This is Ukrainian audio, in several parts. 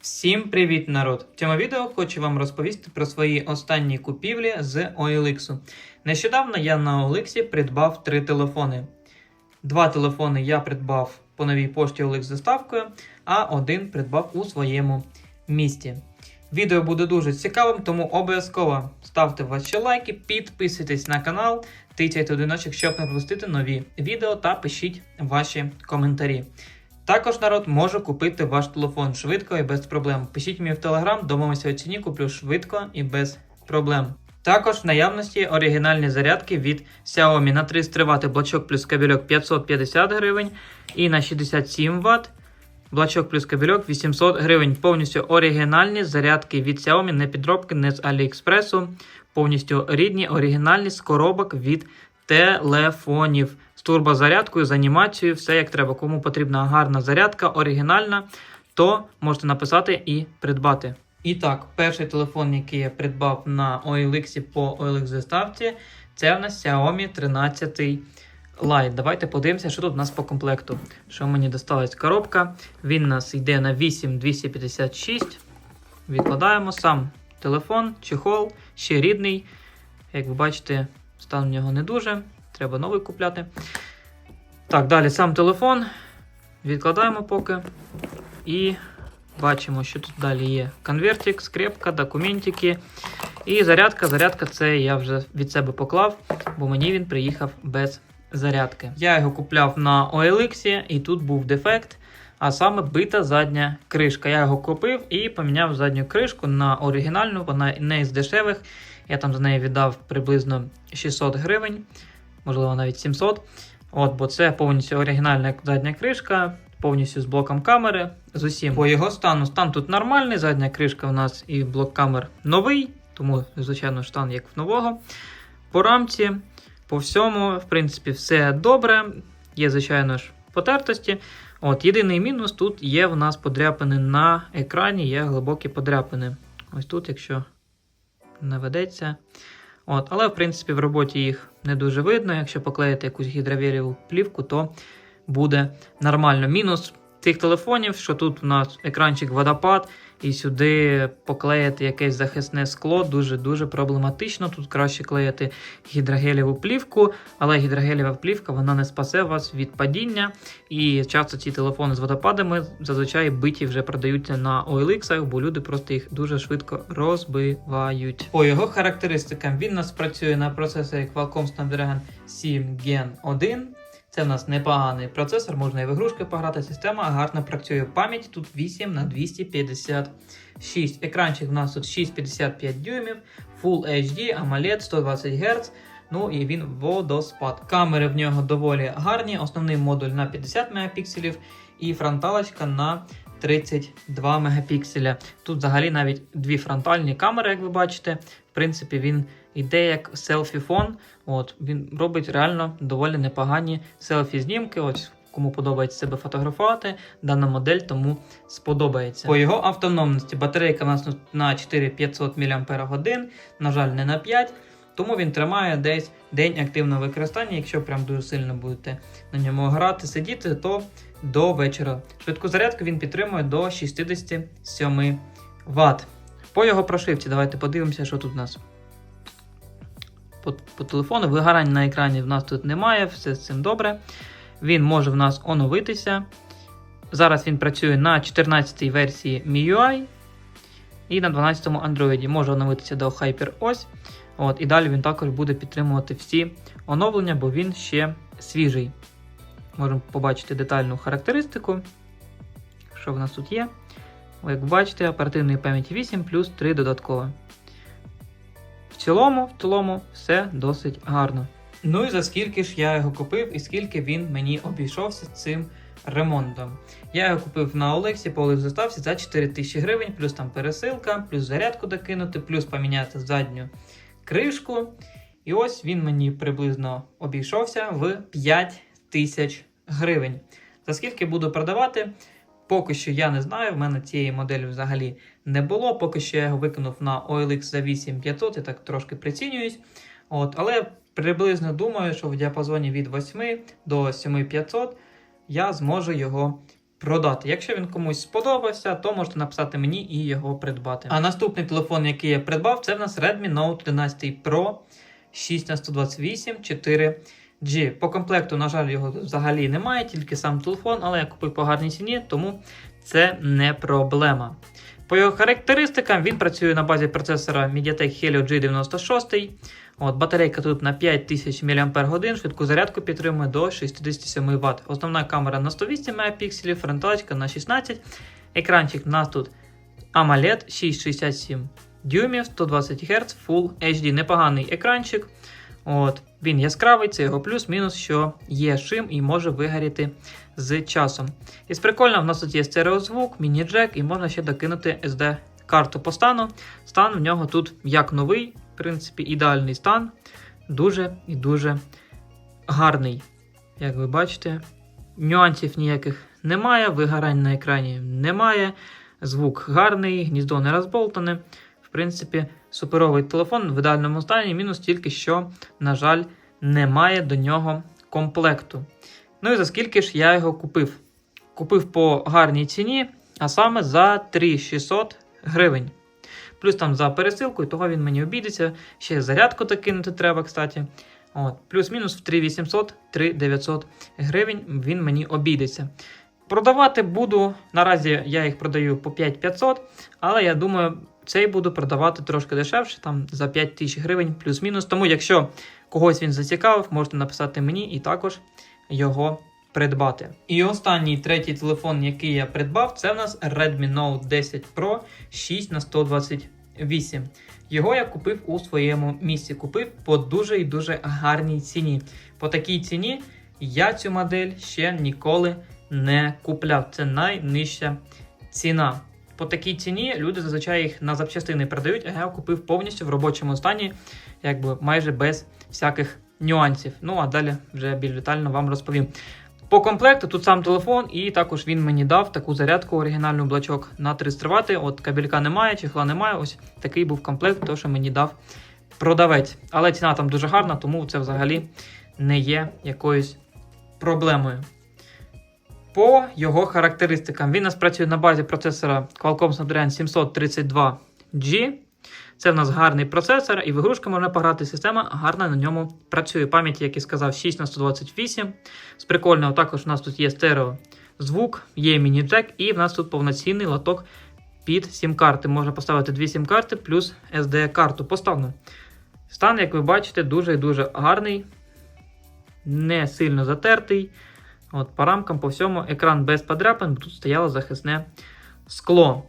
Всім привіт, народ! В цьому відео хочу вам розповісти про свої останні купівлі з OLX. Нещодавно я на OLX придбав три телефони. Два телефони я придбав по новій пошті OLX з доставкою, а один придбав у своєму місті. Відео буде дуже цікавим, тому обов'язково ставте ваші лайки, підписуйтесь на канал, тицяйте дзвіночок, щоб не пропустити нові відео та пишіть ваші коментарі. Також народ може купити ваш телефон швидко і без проблем. Пишіть мені в телеграм, домовимося у ціні, куплю швидко і без проблем. Також в наявності оригінальні зарядки від Xiaomi на 33 Вт блочок плюс кабельок 550 гривень і на 67 Вт блочок плюс кабельок 800 гривень. Повністю оригінальні зарядки від Xiaomi, не підробки, не з Аліекспресу. Повністю рідні, оригінальні з коробок від телефонів. З турбозарядкою, з анімацією, все як треба. Кому потрібна гарна зарядка, оригінальна, то можете написати і придбати. І так, перший телефон, який я придбав на OLX по OLX заставці, це у нас Xiaomi 13 Lite. Давайте подивимося, що тут у нас по комплекту. Що мені досталась коробка. Він у нас йде на 8256. Відкладаємо сам телефон, чехол, ще рідний. Як ви бачите, стан в нього не дуже. Треба новий купляти. Так, далі сам телефон. Відкладаємо поки. І бачимо, що тут далі є конвертик, скрепка, документики. І зарядка. Зарядка це я вже від себе поклав, бо мені він приїхав без зарядки. Я його купляв на OLX, і тут був дефект. А саме бита задня кришка. Я його купив і поміняв задню кришку на оригінальну, вона не із дешевих. Я там за неї віддав приблизно 600 гривень, можливо навіть 700. От, бо це повністю оригінальна задня кришка, повністю з блоком камери. З усім. По його стану стан тут нормальний. Задня кришка в нас і блок камер новий, тому, звичайно, стан як в нового. По рамці, по всьому, в принципі, все добре. Є, звичайно ж, потертості. От, Єдиний мінус тут є в нас подряпини на екрані, є глибокі подряпини. Ось тут, якщо не ведеться. От, але, в принципі, в роботі їх не дуже видно. Якщо поклеїти якусь гідровіріву плівку, то буде нормально. Мінус цих телефонів, що тут у нас екранчик водопад, і сюди поклеїти якесь захисне скло дуже-дуже проблематично. Тут краще клеїти гідрогелєву плівку, але гідрогелєва плівка вона не спасе вас від падіння. І часто ці телефони з водопадами зазвичай биті вже продаються на OLX, бо люди просто їх дуже швидко розбивають. По його характеристикам він у нас працює на процесорі Qualcomm Snapdragon 7 Gen 1. Це в нас непоганий процесор, можна і в ігрушки пограти. Система гарно працює. Пам'ять тут 8 на 256. Екранчик в нас тут 6,55 дюймів, Full HD, AMOLED 120 Гц. Ну і він водоспад. Камери в нього доволі гарні. Основний модуль на 50 мегапікселів і фронталочка на 32 мегапікселя. Тут взагалі навіть дві фронтальні камери, як ви бачите. В принципі, він йде як селфі-фон. От, Він робить реально доволі непогані селфі-знімки. Ось Кому подобається себе фотографувати, дана модель тому сподобається. По його автономності батарейка у нас на 4500 мАч, на жаль, не на 5. Тому він тримає десь день активного використання. Якщо прям дуже сильно будете на ньому грати, сидіти, то до вечора. Швидку зарядку він підтримує до 67 Вт. По його прошивці, давайте подивимося, що тут у нас. По, по телефону вигорань на екрані в нас тут немає, все з цим добре. Він може в нас оновитися. Зараз він працює на 14 й версії MIUI і на 12 му Android. Може оновитися до HyperOS. От, І далі він також буде підтримувати всі оновлення, бо він ще свіжий. Можемо побачити детальну характеристику. Що в нас тут є? Як бачите, оперативної пам'яті 8 плюс 3 додатково. В цілому, в цілому, все досить гарно. Ну і за скільки ж я його купив і скільки він мені обійшовся цим ремонтом. Я його купив на Олексі, по Олексі заставці за 4 тисячі гривень, плюс там пересилка, плюс зарядку докинути, плюс поміняти задню кришку. І ось він мені приблизно обійшовся в 5 тисяч гривень. За скільки буду продавати? Поки що я не знаю, в мене цієї моделі взагалі не було. Поки що я його викинув на OLX за 8500, я так трошки прицінююсь. От, Але приблизно думаю, що в діапазоні від 8 до 7500 я зможу його продати. Якщо він комусь сподобався, то можете написати мені і його придбати. А наступний телефон, який я придбав, це в нас Redmi Note 13 Pro 6х128 4 G. По комплекту, на жаль, його взагалі немає, тільки сам телефон, але я купив по гарній ціні, тому це не проблема. По його характеристикам він працює на базі процесора MediaTek Helio G96. От, Батарейка тут на 5000 мАч, швидку зарядку підтримує до 67 Вт. Основна камера на 108 Мп, фронталочка на 16 Екранчик у нас тут AMOLED 667 дюймів, 120 Гц, Full HD. Непоганий екранчик. От він яскравий, це його плюс-мінус, що є шим і може вигоріти з часом. Із прикольного, в нас тут є стереозвук, міні-джек і можна ще докинути SD-карту по стану. Стан в нього тут як новий, в принципі, ідеальний стан. Дуже і дуже гарний. Як ви бачите, нюансів ніяких немає, вигорань на екрані немає. Звук гарний, гніздо не розболтане. В принципі, суперовий телефон в ідеальному стані, мінус тільки що, на жаль, немає до нього комплекту. Ну і за скільки ж я його купив? Купив по гарній ціні, а саме за 3600 гривень. Плюс там за пересилку, і того він мені обійдеться. Ще зарядку докинути треба, кстати. От. Плюс-мінус в 3800 3900 гривень він мені обійдеться. Продавати буду, наразі я їх продаю по 5500, але я думаю, цей буду продавати трошки дешевше, там за 5000 гривень плюс-мінус. Тому, якщо когось він зацікавив, можете написати мені і також його придбати. І останній третій телефон, який я придбав, це в нас Redmi Note 10 Pro 6 на 128. Його я купив у своєму місці. Купив по дуже і дуже гарній ціні. По такій ціні я цю модель ще ніколи не купляв. Це найнижча ціна. По такій ціні люди зазвичай їх на запчастини продають, а я купив повністю в робочому стані, якби майже без всяких нюансів. Ну а далі вже більш детально вам розповім. По комплекту тут сам телефон, і також він мені дав таку зарядку, оригінальну блочок на 3 стривати. От кабелька немає, чехла немає. Ось такий був комплект, то що мені дав продавець. Але ціна там дуже гарна, тому це взагалі не є якоюсь проблемою. По його характеристикам він у нас працює на базі процесора Qualcomm Snapdragon 732G. Це в нас гарний процесор, і в ігрушки можна пограти. Система гарно на ньому працює. Пам'ять, як і сказав, 6 на 128. З прикольного також у нас тут є стерео звук, є міні-джек, і в нас тут повноцінний лоток під сім-карти. Можна поставити дві сім-карти плюс SD-карту. Поставно. Стан, як ви бачите, дуже і дуже гарний, не сильно затертий. От, По рамкам, по всьому, екран без подряпин, тут стояло захисне скло.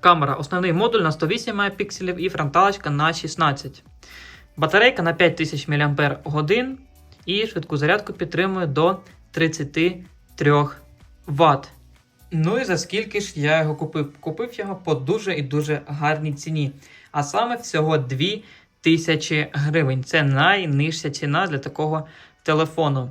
Камера, основний модуль на 108 Мп і фронталочка на 16. Батарейка на 5000 мАч і швидку зарядку підтримує до 33 Вт. Ну і за скільки ж я його купив? Купив його по дуже і дуже гарній ціні. А саме всього 2000 гривень. Це найнижча ціна для такого телефону.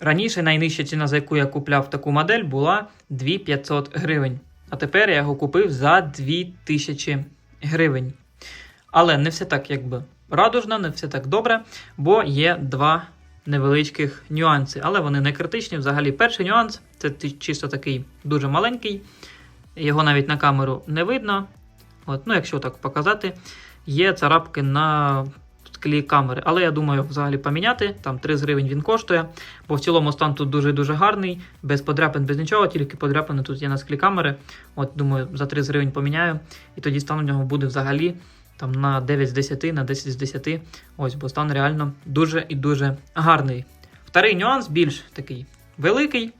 Раніше найнижча ціна, за яку я купляв таку модель, була 2500 гривень. А тепер я його купив за 2000 гривень. Але не все так якби радужно, не все так добре, бо є два невеличких нюанси. Але вони не критичні. Взагалі, перший нюанс це чисто такий дуже маленький. Його навіть на камеру не видно. От, ну, Якщо так показати, є царапки на склі камери. Але я думаю, взагалі поміняти. Там 3 гривень він коштує. Бо в цілому стан тут дуже-дуже гарний, без подряпин, без нічого, тільки подряпини тут є на склі камери. От, думаю, за 3 гривень поміняю. І тоді стан у нього буде взагалі там на 9 з 10, на 10 з 10. Ось, бо стан реально дуже і дуже гарний. Вторий нюанс більш такий великий,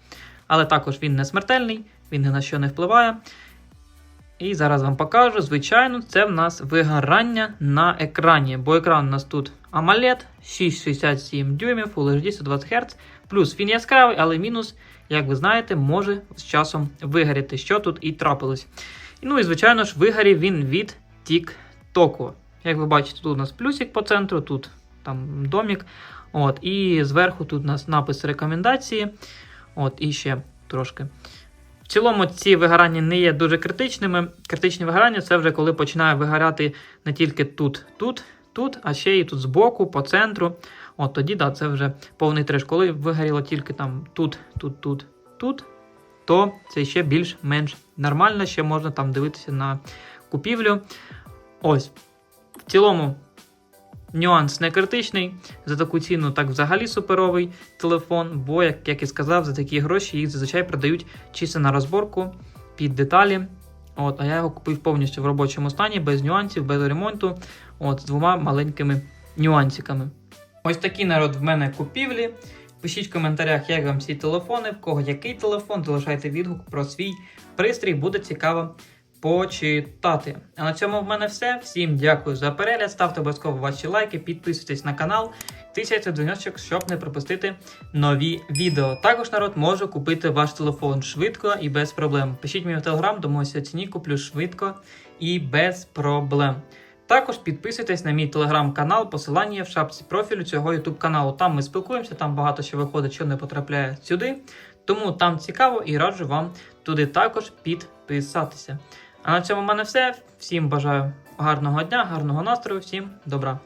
але також він не смертельний, він ні на що не впливає. І зараз вам покажу. Звичайно, це в нас вигорання на екрані. Бо екран у нас тут AMOLED 667 дюймів, Full HD 120 Гц. Плюс він яскравий, але мінус, як ви знаєте, може з часом вигоріти, що тут і трапилось. Ну і, звичайно ж, вигорів він від TikTok. Як ви бачите, тут у нас плюсик по центру, тут там домік. От, І зверху тут у нас напис рекомендації. От, І ще трошки. Цілому ці вигорання не є дуже критичними. Критичні вигорання це вже коли починає вигоряти не тільки тут, тут, тут, а ще й тут збоку, по центру. От тоді, да, це вже повний треш. Коли вигоріло тільки там тут, тут, тут, тут, то це ще більш-менш нормально, ще можна там дивитися на купівлю. Ось. В цілому, нюанс не критичний. За таку ціну так взагалі суперовий телефон, бо, як, як і сказав, за такі гроші їх зазвичай продають чисто на розборку під деталі. От, а я його купив повністю в робочому стані, без нюансів, без ремонту, от, з двома маленькими нюансиками. Ось такі народ в мене купівлі. Пишіть в коментарях, як вам ці телефони, в кого який телефон, залишайте відгук про свій пристрій, буде цікаво почитати. А на цьому в мене все. Всім дякую за перегляд. Ставте обов'язково ваші лайки, підписуйтесь на канал, тисяйте дзвіночок, щоб не пропустити нові відео. Також народ може купити ваш телефон швидко і без проблем. Пишіть мені в телеграм, домовся ціні, куплю швидко і без проблем. Також підписуйтесь на мій телеграм-канал, посилання в шапці профілю цього YouTube каналу. Там ми спілкуємося, там багато що виходить, що не потрапляє сюди. Тому там цікаво і раджу вам туди також підписатися. А на цьому в мене все. Всім бажаю гарного дня, гарного настрою, всім добра.